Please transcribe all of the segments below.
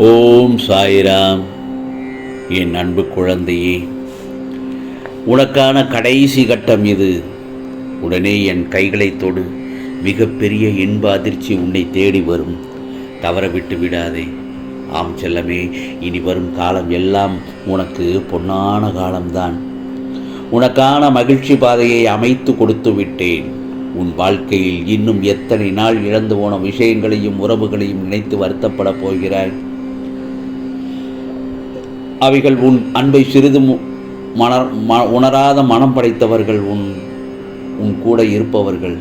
ஓம் சாய்ராம். என் அன்பு குழந்தையே உனக்கான கடைசி கட்டம் இது. உடனே என் கைகளை தொடு. மிகப்பெரிய இன்ப அதிர்ச்சி உன்னை தேடி வரும். தவற விட்டு விடாதே. ஆம் செல்லமே இனி வரும் காலம் எல்லாம் உனக்கு பொன்னான காலம்தான். உனக்கான மகிழ்ச்சி பாதையை அமைத்து கொடுத்து விட்டேன். உன் வாழ்க்கையில் இன்னும் எத்தனை நாள் இழந்து போன விஷயங்களையும் உறவுகளையும் நினைத்து வருத்தப்படப் போகிறாய்? அவைகள் உன் அன்பை சிறிதும் மணர் ம உணராத மனம் படைத்தவர்கள் உன் உன் கூட இருப்பவர்கள்.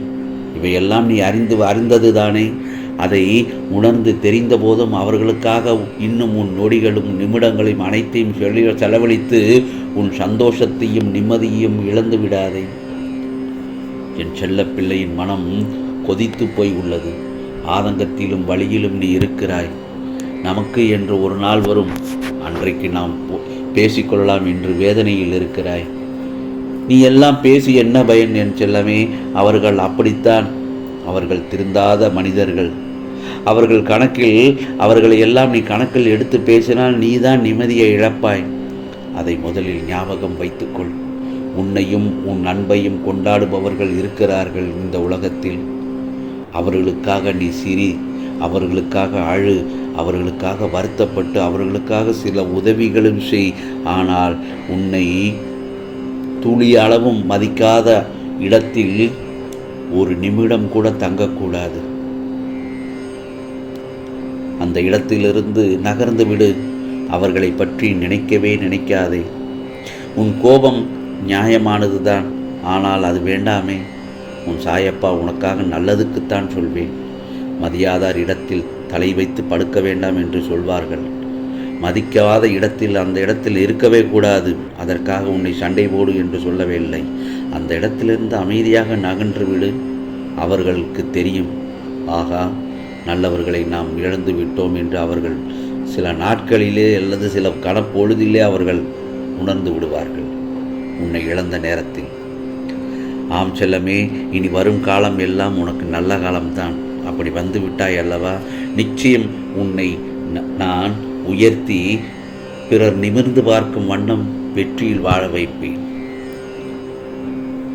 இவையெல்லாம் நீ அறிந்து அறிந்தது தானே அதை உணர்ந்து தெரிந்த போதும் அவர்களுக்காக இன்னும் உன் நொடிகளும் நிமிடங்களையும் அனைத்தையும் செலி செலவழித்து உன் சந்தோஷத்தையும் நிம்மதியையும் இழந்து விடாதே. என் செல்ல பிள்ளையின் மனம் கொதித்து போய் உள்ளது. ஆதங்கத்திலும் வழியிலும் நீ இருக்கிறாய். நமக்கு என்று ஒரு நாள் வரும். இன்றைக்கு நாம் பேசிக்கொள்ளலாம் என்று வேதனையில் இருக்கிறாய். நீ எல்லாம் பேசி என்ன பயன் என் செல்லமே? அவர்கள் அப்படித்தான். அவர்கள் திருந்தாத மனிதர்கள். அவர்கள் கணக்கில் அவர்களை எல்லாம் நீ கணக்கில் எடுத்து பேசினால் நீதான் நிம்மதியை இழப்பாய். அதை முதலில் ஞாபகம் வைத்துக்கொள். உன்னையும் உன் அன்பையும் கொண்டாடுபவர்கள் இருக்கிறார்கள் இந்த உலகத்தில். அவர்களுக்காக நீ சிரி அவர்களுக்காக அழு அவர்களுக்காக வருத்தப்பட்டு அவர்களுக்காக சில உதவிகளும் செய். ஆனால் உன்னை துளி அளவும் மதிக்காத இடத்தில் ஒரு நிமிடம் கூட தங்கக்கூடாது. அந்த இடத்திலிருந்து நகர்ந்து விடு. அவர்களை பற்றி நினைக்கவே நினைக்காதே. உன் கோபம் நியாயமானதுதான். ஆனால் அது வேண்டாமே. உன் சாயப்பா உனக்காக நல்லதுக்குத்தான் சொல்வேன். மதியாதார் இடத்தில் தலை வைத்து படுக்க வேண்டாம் என்று சொல்வார்கள். மதிக்காத இடத்தில் அந்த இடத்தில் இருக்கவே கூடாது. அதற்காக உன்னை சண்டை போடு என்று சொல்லவில்லை அந்த இடத்திலிருந்து அமைதியாக நகன்று விடு. அவர்களுக்கு தெரியும். ஆகா நல்லவர்களை நாம் இழந்து விட்டோம் என்று அவர்கள் சில நாட்களிலே அல்லது சில கணப்பொழுதிலே அவர்கள் உணர்ந்து விடுவார்கள். உன்னை இழந்த நேரத்தில். ஆம் செல்லமே இனி வரும் காலம் எல்லாம் உனக்கு நல்ல காலம்தான். அப்படி வந்து விட்டாய் அல்லவா? நிச்சயம் உன்னை ந- நான் உயர்த்தி பிறர் நிமிர்ந்து பார்க்கும் வண்ணம் வெற்றியில் வாழ வைப்பேன்.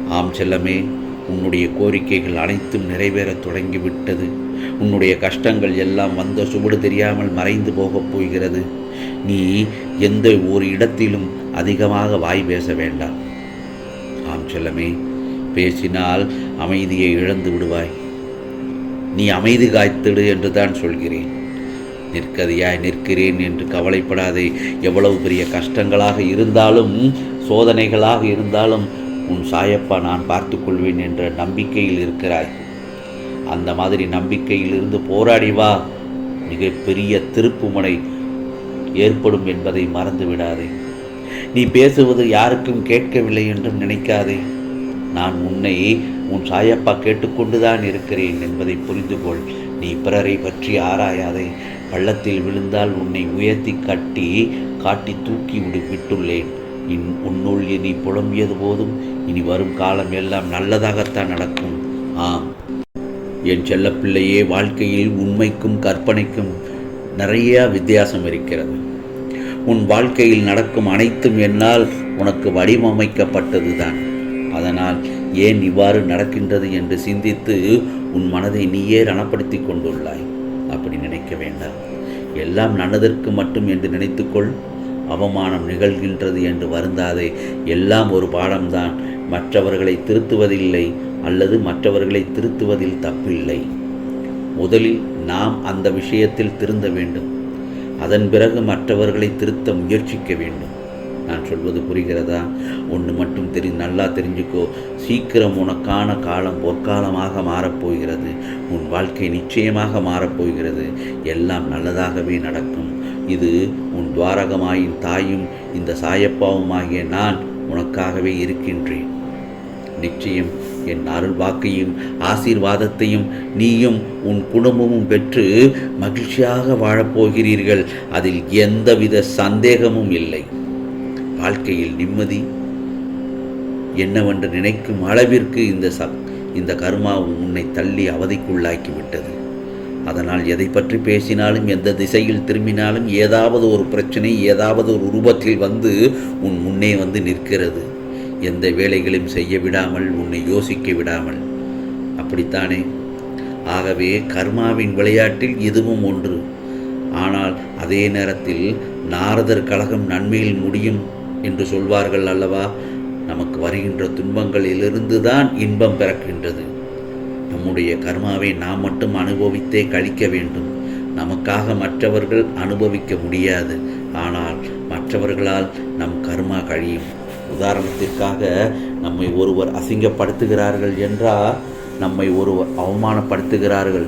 ஆம் செல்லமே உன்னுடைய கோரிக்கைகள் அனைத்தும் நிறைவேறத் தொடங்கிவிட்டது. உன்னுடைய கஷ்டங்கள் எல்லாம் வந்த சுவடு தெரியாமல் மறைந்து போகப் போகிறது. நீ எந்த ஒரு இடத்திலும் அதிகமாக வாய் பேச வேண்டாம். ஆம் செல்லமே பேசினால் அமைதியை இழந்து விடுவாய். நீ அமைதி காய்த்திடு என்று தான் சொல்கிறேன். நிற்கதியாய் நிற்கிறேன் என்று கவலைப்படாதே. எவ்வளவு பெரிய கஷ்டங்களாக இருந்தாலும் சோதனைகளாக இருந்தாலும் உன் சாயப்பா நான் பார்த்துக்கொள்வேன் என்ற நம்பிக்கையில் இருக்கிறாய். அந்த மாதிரி நம்பிக்கையில் இருந்து போராடி வா. மிகப்பெரிய திருப்புமுனை ஏற்படும் என்பதை மறந்து விடாதே. நீ பேசுவது யாருக்கும் கேட்கவில்லை என்றும் நினைக்காதே. நான் உன்னை உன் சாயப்பா கேட்டுக்கொண்டுதான் இருக்கிறேன் என்பதை புரிந்து கொள் நீ பிறரை பற்றி ஆராயாதே. பள்ளத்தில் விழுந்தால் உன்னை உயர்த்தி கட்டி காட்டி தூக்கி விடு விட்டுள்ளேன். இன் உன்னுள் நீ புலம்பியது போதும். இனி வரும் காலம் எல்லாம் நல்லதாகத்தான் நடக்கும். ஆம். என் செல்லப்பிள்ளையே வாழ்க்கையில் உண்மைக்கும் கற்பனைக்கும் நிறைய வித்தியாசம் இருக்கிறது. உன் வாழ்க்கையில் நடக்கும் அனைத்தும் என்னால் உனக்கு வடிவமைக்கப்பட்டதுதான். அதனால் ஏன் இவ்வாறு நடக்கின்றது என்று சிந்தித்து உன் மனதை நீயே ரணப்படுத்தி கொண்டுள்ளாய். அப்படி நினைக்க வேண்டாம். எல்லாம் நல்லதற்கு மட்டும் என்று நினைத்துக்கொள். அவமானம் நிகழ்கின்றது என்று வருந்தாதே. எல்லாம் ஒரு பாடம்தான். மற்றவர்களை திருத்துவதில்லை அல்லது மற்றவர்களை திருத்துவதில் தப்பில்லை. முதலில் நாம் அந்த விஷயத்தில் திருந்த வேண்டும். அதன் பிறகு மற்றவர்களை திருத்த முயற்சிக்க வேண்டும். நான் சொல்வது புரிகிறதா? ஒன்று மட்டும் தெரி நல்லா தெரிஞ்சுக்கோ. சீக்கிரம் உனக்கான காலம் பொற்காலமாக மாறப்போகிறது. உன் வாழ்க்கை நிச்சயமாக மாறப்போகிறது. எல்லாம் நல்லதாகவே நடக்கும். இது உன் துவாரகமாயின் தாயும் இந்த சாயப்பாவுமாகிய நான் உனக்காகவே இருக்கின்றேன். நிச்சயம் என் அருள் வாக்கையும் ஆசீர்வாதத்தையும் நீயும் உன் குடும்பமும் பெற்று மகிழ்ச்சியாக வாழப்போகிறீர்கள். அதில் எந்தவித சந்தேகமும் இல்லை. வாழ்க்கையில் நிம்மதி என்னவென்று நினைக்கும் அளவிற்கு இந்த ச இந்த கர்மாவும் உன்னை தள்ளி அவதிக்குள்ளாக்கி விட்டது அதனால் எதை பற்றி பேசினாலும் எந்த திசையில் திரும்பினாலும் ஏதாவது ஒரு பிரச்சனை ஏதாவது ஒரு உருவத்தில் வந்து உன் முன்னே வந்து நிற்கிறது. எந்த வேலைகளையும் செய்ய விடாமல் உன்னை யோசிக்க விடாமல். அப்படித்தானே? ஆகவே கர்மாவின் விளையாட்டில் இதுவும் ஒன்று. ஆனால் அதே நேரத்தில் நாரதர் கழகம் நன்மையில் முடியும். என்று சொல்வார்கள் அல்லவா? நமக்கு வருகின்ற துன்பங்களிலிருந்து தான் இன்பம் பிறக்கின்றது. நம்முடைய கர்மாவை நாம் மட்டும் அனுபவித்தே கழிக்க வேண்டும். நமக்காக மற்றவர்கள் அனுபவிக்க முடியாது. ஆனால் மற்றவர்களால் நம் கர்மா கழியும். உதாரணத்திற்காக நம்மை ஒருவர் அசிங்கப்படுத்துகிறார்கள் என்றால் நம்மை ஒருவர் அவமானப்படுத்துகிறார்கள்.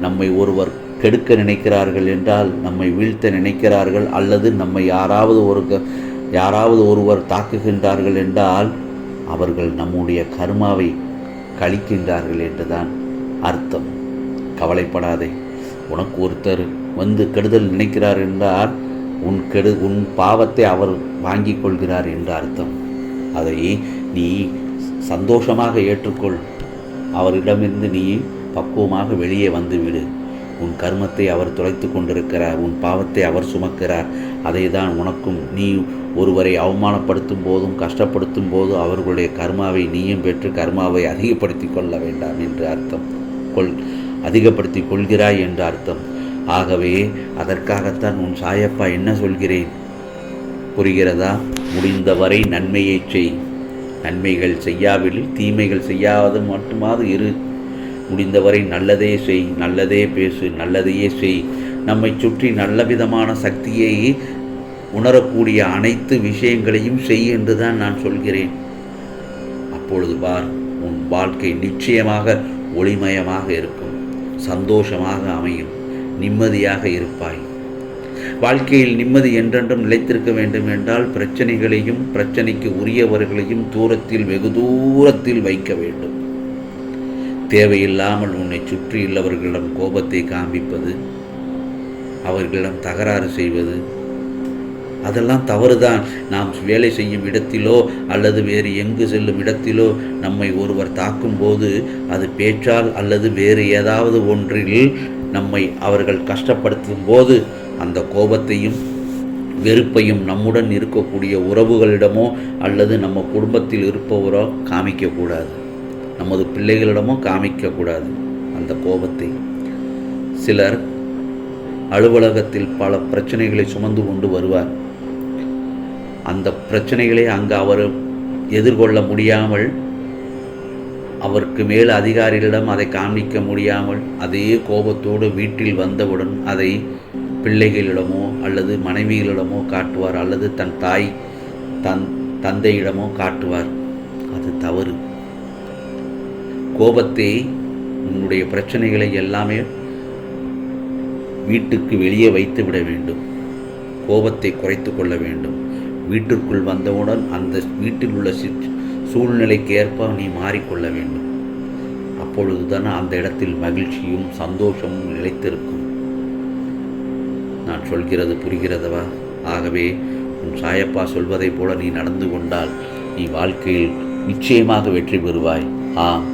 நம்மை ஒருவர் கெடுக்க நினைக்கிறார்கள் என்றால் நம்மை வீழ்த்த நினைக்கிறார்கள் அல்லது நம்மை யாராவது ஒரு க- யாராவது ஒருவர் தாக்குகின்றார்கள் என்றால் அவர்கள் நம்முடைய கர்மாவை கழிக்கின்றார்கள் என்றுதான் அர்த்தம். கவலைப்படாதே. உனக்கு ஒருத்தர் வந்து கெடுதல் நினைக்கிறார் என்றால் உன் கெடு உன் பாவத்தை அவர் வாங்கிக் கொள்கிறார் என்று அர்த்தம். அதை நீ சந்தோஷமாக ஏற்றுக்கொள். அவரிடமிருந்து நீ பக்குவமாக வெளியே வந்துவிடு உன் கர்மத்தை அவர் தொலைத்து கொண்டிருக்கிறார் உன் பாவத்தை அவர் சுமக்கிறார். அதை தான் உனக்கும் நீ ஒருவரை அவமானப்படுத்தும் போதும் கஷ்டப்படுத்தும் போதும் அவர்களுடைய கர்மாவை நீயும் பெற்று கர்மாவை அதிகப்படுத்தி கொள்ள வேண்டாம் என்று அர்த்தம். கொள் அதிகப்படுத்தி கொள்கிறாய் என்று அர்த்தம். ஆகவே அதற்காகத்தான் உன் சாயப்பா என்ன சொல்கிறேன்? புரிகிறதா? முடிந்தவரை நன்மையை செய். நன்மைகள் செய்யாவிடில் தீமைகள் செய்யாத மட்டுமாவது இரு. முடிந்தவரை நல்லதே செய் நல்லதே பேசு நல்லதையே செய். நம்மை சுற்றி நல்ல விதமான சக்தியை உணரக்கூடிய அனைத்து விஷயங்களையும் செய் என்று தான் நான் சொல்கிறேன். அப்பொழுது பார் உன் வாழ்க்கை நிச்சயமாக ஒளிமயமாக இருக்கும் சந்தோஷமாக அமையும் நிம்மதியாக இருப்பாய். வாழ்க்கையில் நிம்மதி என்றென்றும் நிலைத்திருக்க வேண்டும் என்றால் பிரச்சனைகளையும் பிரச்சனைக்கு உரியவர்களையும் தூரத்தில் வெகு தூரத்தில் வைக்க வேண்டும். தேவையில்லாமல் உன்னை சுற்றியுள்ளவர்களிடம் கோபத்தை காண்பிப்பது அவர்களிடம் தகராறு செய்வது அதெல்லாம் தவறுதான். நாம் வேலை செய்யும் இடத்திலோ அல்லது வேறு எங்கு செல்லும் இடத்திலோ நம்மை ஒருவர் தாக்கும்போது அது பேச்சால் அல்லது வேறு ஏதாவது ஒன்றில் நம்மை அவர்கள் கஷ்டப்படுத்தும் போது அந்த கோபத்தையும் வெறுப்பையும் நம்முடன் இருக்கக்கூடிய உறவுகளிடமோ அல்லது நம்ம குடும்பத்தில் இருப்பவரோ காமிக்கக்கூடாது. நமது பிள்ளைகளிடமோ காமிக்கக்கூடாது அந்த கோபத்தை. சிலர் அலுவலகத்தில் பல பிரச்சனைகளை சுமந்து கொண்டு வருவார். அந்த பிரச்சனைகளை அங்கு அவர் எதிர்கொள்ள முடியாமல் அவருக்கு மேல் அதிகாரிகளிடம் அதை காண்பிக்க முடியாமல் அதே கோபத்தோடு வீட்டில் வந்தவுடன் அதை பிள்ளைகளிடமோ அல்லது மனைவிகளிடமோ காட்டுவார் அல்லது தன் தாய் தன் தந்தையிடமோ காட்டுவார். அது தவறு. கோபத்தை உன்னுடைய பிரச்சனைகளை எல்லாமே வீட்டுக்கு வெளியே வைத்து விட வேண்டும். கோபத்தை குறைத்து கொள்ள வேண்டும். வீட்டிற்குள் வந்தவுடன் அந்த வீட்டில் உள்ள சி- சூழ்நிலைக்கு ஏற்ப நீ மாறிக்கொள்ள வேண்டும். அப்பொழுதுதான் அந்த இடத்தில் மகிழ்ச்சியும் சந்தோஷமும் நிலைத்திருக்கும். நான் சொல்கிறது புரிகிறதவா? ஆகவே உன் சாயப்பா சொல்வதைப் போல நீ நடந்து கொண்டால் நீ வாழ்க்கையில் நிச்சயமாக வெற்றி பெறுவாய். ஆம்.